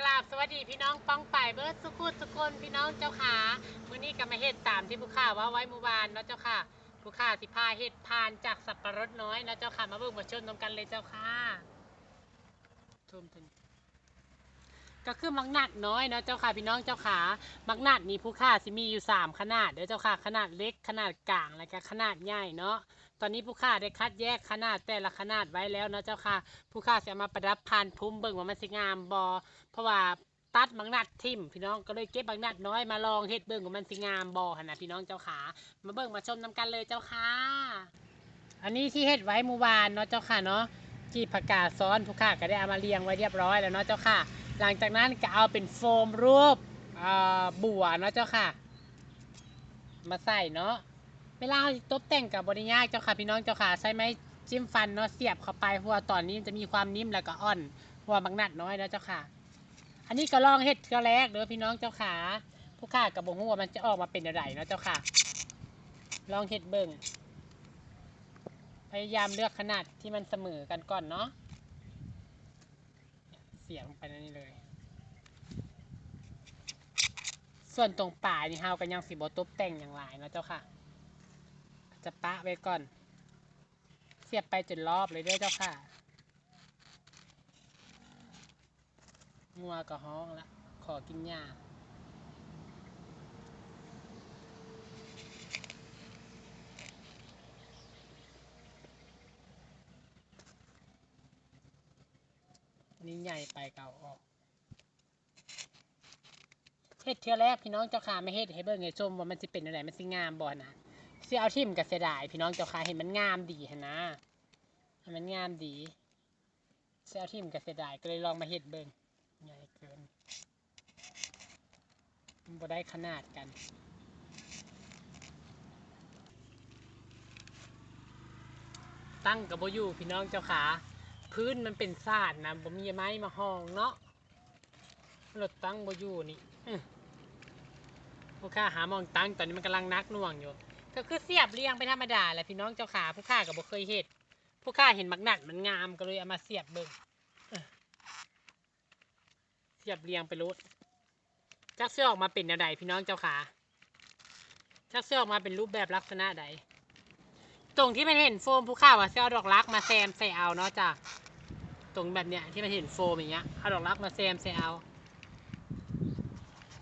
กราบสวัสดีพี่น้องป้องป่ายเบิร์ดสุขุสุคนพี่น้องเจ้าขามื้อนี้ก็มาเฮ็ดตามที่ผู้ข้าว่าไว้เมื่อวานเนาะเจ้าค่ะผู้ข้าสิพาเฮ็ดพานจากสับปะรดน้อยเนาะเจ้าค่ะมาเบิ่งมาชมนำกันเลยเจ้าค่ะชมทันก็คือมักนัดน้อยเนาะเจ้าค่ะพี่น้องเจ้าขามักนัดนี่ผู้ข้าสิมีอยู่สามขนาดเด้อเจ้าค่ะขนาดเล็กขนาดกลางและก็ขนาดใหญ่เนาะ ตอนนี้ผู้ข้าได้คัดแยกขนาดแต่ละขนาดไว้แล้วนะเจ้าค่ะ ผู้ข้าจะมาประดับพานพุ่มเบิ่งว่ามันสิงามบอเพราะว่าตัดบางนัดทิ่มพี่น้องก็เลยเก็บบางนัดน้อยมาลองเฮ็ดเบิ่งว่ามันสิงามบอหนะพี่น้องเจ้าขามาเบิ่งมาชมนำกันเลยเจ้าค่ะ อันนี้ที่เฮ็ดไว้เมื่อวานเนาะเจ้าค่ะเนาะจีบผักกาดซ้อนผู้ข้าก็ได้เอามาเรียงไว้เรียบร้อยแล้วเนาะเจ้าค่ะ หลังจากนั้นก็เอาเป็นโฟมรูปบัวเนาะเจ้าค่ะ มาใส่เนาะ เวลาเราตบแต่งกับบริยากเจ้าค่ะพี่น้องเจ้าค่ะใช้ไม้จิ้มฟันเนาะเสียบเข้าไปเพราะว่าตอนนี้จะมีความนิ่มแล้วก็อ่อนเพราะว่าบางนัดน้อยนะเจ้าค่ะ อันนี้ก็ลองเฮ็ดเทื่อแรกเด้อพี่น้องเจ้าค่ะผู้ข้ากับบงว่ามันจะออกมาเป็นอะไรเนาะเจ้าค่ะ ลองเฮ็ดเบิ่งพยายามเลือกขนาดที่มันเสมอกันก่อนเนาะเสียบลงไปนนี้เลย ส่วนตรงป่ายนี่เฮาก็ยังสิบ่ตบแต่งอย่างหลายเนะเจ้าค่ะ จะปะไว้ก่อน เสียบไปจนรอบเลยด้วยเจ้าค่ะงัวก็ห้องละ ขอกินหญ้านนี่ใหญ่ไปเก่าออกเฮ็ดเทือแรกพี่น้องเจ้าค่ะไม่เฮ็ดให้เบิ่งให้ชมว่ามันสิเป็นอะไรมันสิงามบ่นะ สิเอาทิ่มก็เสียดายพี่น้องเจ้าค่ะเห็นมันงามดีหั่นนะให้มันงามดีสิเอาทิ่มก็เสียดายก็เลยลองมาเฮ็ดเบิ่งใหญ่เกินมันบ่ได้ขนาดกันตั้งกับบ่อยู่พี่น้องเจ้าขา พื้นมันเป็นซาดนะบ่มีไม้มาห้องเนาะรถตั้งบ่อยู่นี่อื้อผู้ข้าหามองตั้งตอนนี้มันกำลังนักน่วงอยู่ ก็คือเสียบเรียงไปธรรมดาแหละพี่น้องเจ้าขาผู้ข้าก็บ่เคยเฮ็ดผู้ข้าเห็นมักนัดมันงามก็เลยเอามาเสียบเบิ่งเอ้อเสียบเรียงไปรถจักเสื้อออกมาเป็นแนวใดพี่น้องเจ้าขาจักเสื้อออกมาเป็นรูปแบบลักษณะใด ตรงที่มันเห็นโฟมผู้ข้าว่าจะเอดอกรักมาแซมใส่เอาเนาะจ้ะตรงแบบเนี้ยที่มันเห็นโฟมอย่างเงี้ยเอาดอกรักมาแซมใส่เอา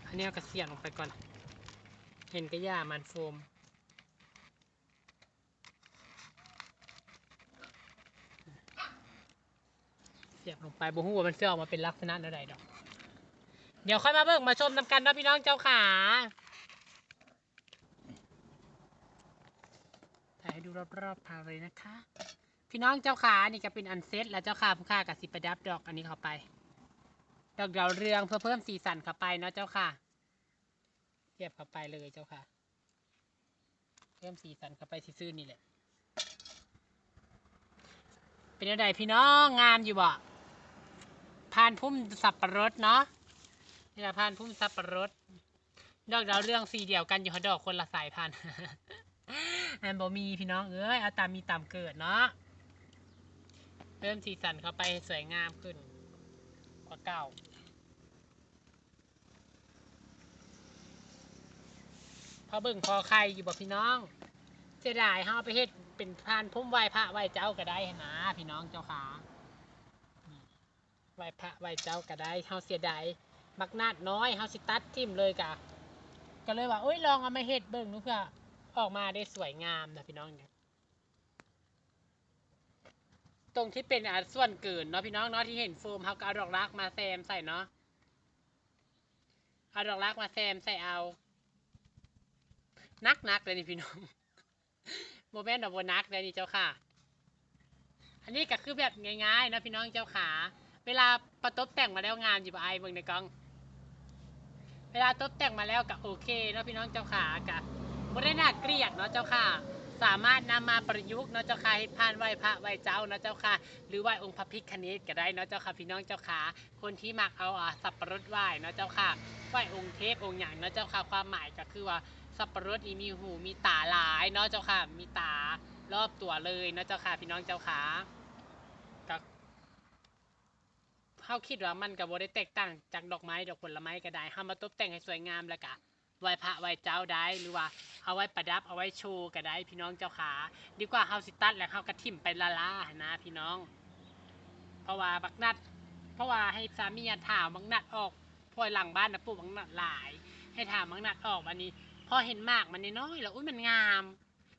อันนี้เอากระเสียบลงไปก่อน เห็นกระย่ามันโฟม สียบลงไปบ่ฮู้ว่ามันจะออกมาเป็นลักษณะใดดอก เดี๋ยวค่อยมาเบิ่งมาชมนำกันนะพี่น้องเจ้าขาถ่ายให้ดูรอบๆพาเลยนะคะ พี่น้องเจ้าขานี่ก็เป็นอันเซตแล้วเจ้าขาผู้ค่ากับสิประดับดอกอันนี้เข้าไป ดอกดาวเรืองเพื่อเพิ่มสีสันเข้าไปเนาะเจ้าค่ะเทียบเข้าไปเลยเจ้าค่ะ เพิ่มสีสันเข้าไปซื่อๆนี่แหละเป็นอะไรพี่น้องงามอยู่บ่านพุ่มสับปะรดเนาะนี่แหละพานพุ่มสับปะรด ดอกดาวเรื่องสีเดียวกันอยู่ค่ะดอกคนละสายพันธุ์อันบ่มีพี่น้องเอ้ยเอาตามมีตามเกิดเนาะเพิ่มสีสันเข้าไปสวยงามขึ้นกว่าเก่าพอเบิ่งพอใครอยู่บ่พี่น้องเสียดายเฮาไปเฮ็ดเป็นพานพุ่มไหว้พระไหว้เจ้าก็ได้นะพี่น้องเจ้าขา ไหวพระไหวเจ้าก็ได้เฮาเสียดายมักนาดน้อยเฮาสิตัดทิ่มเลยกะก็เลยว่าโอ้ยลองเอามาเฮ็ดเบิ่งดูเพื่อออกมาได้สวยงามนะพี่น้องเนี่ยตรงที่เป็นอาส่วนเกินเนาะพี่น้องเนาะที่เห็นโฟมเฮาก็เอาดอกรักมาแซมใส่เนาะเอาดอกรักมาแซมใส่เอา นักนักเลยนี่พี่น้องโมเมนต์ดอกบันักเลยนี่เจ้าค่ะ อันนี้ก็คือแบบง่ายๆนะพี่น้องเจ้าขา เวลาประตบแต่งมาแล้วงานอยู่บ่ไอายเบิ่งในกล้อง เวลาตบแต่งมาแล้วก็โอเคเนาะพี่น้องเจ้าขากะบ่ได้น่าเกลียดเนาะเจ้าค่ะสามารถนำมาประยุกต์เนาะเจ้าค่ะให้ผ่านไหว้พระไหว้เจ้าเนาะเจ้าค่ะ หรือไหว้องค์พระพิฆเนศก็ได้เนาะเจ้าค่ะพี่น้องเจ้าค่ะคนที่มักเอาอะสับปะรดไหว้เนาะเจ้าค่ะไหว้องค์เทพองค์หยังเนาะเจ้าค่ะความหมายก็คือว่าสับปะรดนี่มีหูมีตาหลายเนาะเจ้าค่ะมีตารอบตัวเลยเนาะเจ้าค่ะพี่น้องเจ้าค่ะก็ เขาคิดว่ามันก็บ่ได้แตกต่างจากดอกไม้ดอกผลไม้ก็ได้เฮามาตกแต่งให้สวยงามแล้วก็ไหว้พระไหว้เจ้าได้หรือว่าเอาไว้ประดับเอาไว้โชว์ก็ได้พี่น้องเจ้าขาดีกว่าเฮาสิตัดแล้วเฮาก็ทิ่มไปละลานะพี่น้อง เพราะว่าบักนัด เพราะว่าให้สามีถามบักนัดออกพอยหลังบ้านนะปลูกบักนัดหลาย ให้ถามบักนัดออกวันนี้พอเห็นมากมันน้อยแล้วอุ้ยมันงาม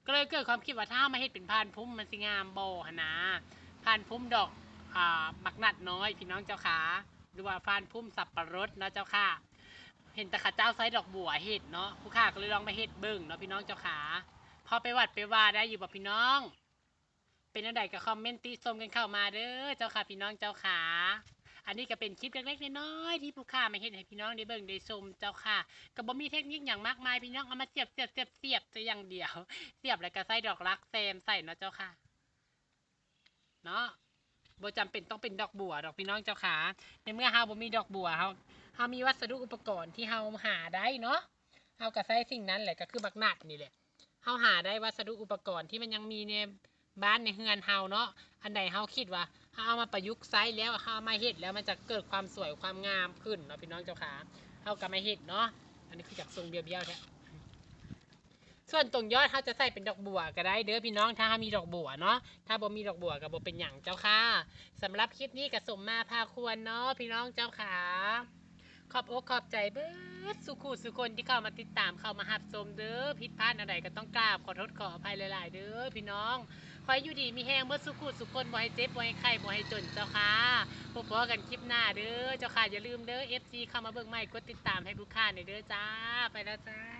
ก็เลยเกิดความคิดว่าถ้ามาเฮ็ดเป็นพานพุ่มมันสิงามโบหนนะพานพุ่มดอก อ่าบักนัดน้อยพี่น้องเจ้าขาหรือว่าพานพุ่มสับปะรดเนาะเจ้าค่ะ เห็นต่ข้าเจ้าไซดอกบัวเห็ดเนาะผู้ข้าก็เลยลองไปเฮ็ดเบิ่งเนาะพี่น้องเจ้าขาพอไปวัดไปว่าได้อยู่บ่พี่น้อง เป็นอันใดก็คอมเมนต์ติชมกันเข้ามาเด้อเจ้าค่ะพี่น้องเจ้าขาอันนี้ก็เป็นคลิปเล็กๆน้อยๆที่ผู้ข้ามาเห็นให้พี่น้องได้เบิ่งได้ชมเจ้าค่ะก็บ่มีเทคนิคอย่างมากมายพี่น้องเอามาเสียบเสียบเสียบเสียบจะอย่างเดียว เสียบแล้วก็ใส่ดอกรักแซมใส่เนาะเจ้าค่ะ เนาะ บ่จำเป็นต้องเป็นดอกบัวดอกพี่น้องเจ้าค่ะในเมื่อเฮาบ่มีดอกบัวเฮาเฮามีวัสดุอุปกรณ์ที่เฮาหาได้เนาะเฮาก็ใช้สิ่งนั้นแหละก็คือบักนัดนี่แหละเฮาหาได้วัสดุอุปกรณ์ที่มันยังมีในบ้านในเฮือนเฮาเนาะอันใดเฮาคิดว่าเฮาเอามาประยุกต์ใช้แล้วเฮามาเฮ็ดแล้วมันจะเกิดความสวยความงามขึ้นเนาะพี่น้องเจ้าค่ะเฮาก็มาเฮ็ดเนาะอันนี้คือจากทรงเบี้ยวๆแท้ ส่วนตรงยอดเขาจะใส่เป็นดอกบัวก็ได้เด้อพี่น้องถ้ามีดอกบัวเนาะถ้าบ่มีดอกบัวก็บ่เป็นหยังเจ้าค่ะสำหรับคลิปนี้ก็สมมาพาควรเนาะพี่น้องเจ้าค่ะขอบอกขอบใจเบิดสุขุสุคนที่เข้ามาติดตามเข้ามาหับชมเด้อผิดพลาดอะไรก็ต้องกราบขอโทษขออภัยหลาย ๆ เด้อพี่น้องขอให้อยู่ดีมีแห้งเมื่อสุขุสุคนบ่ให้เจ็บบ่ให้ไข้บ่ให้จนเจ้าค่ะพบกันคลิปหน้าเด้อเจ้าค่ะอย่าลืมเด้อ FC เข้ามาเบิ่งใหม่กดติดตามให้ลูกค้าหน่อยเด้อจ้าไปแล้วจ้า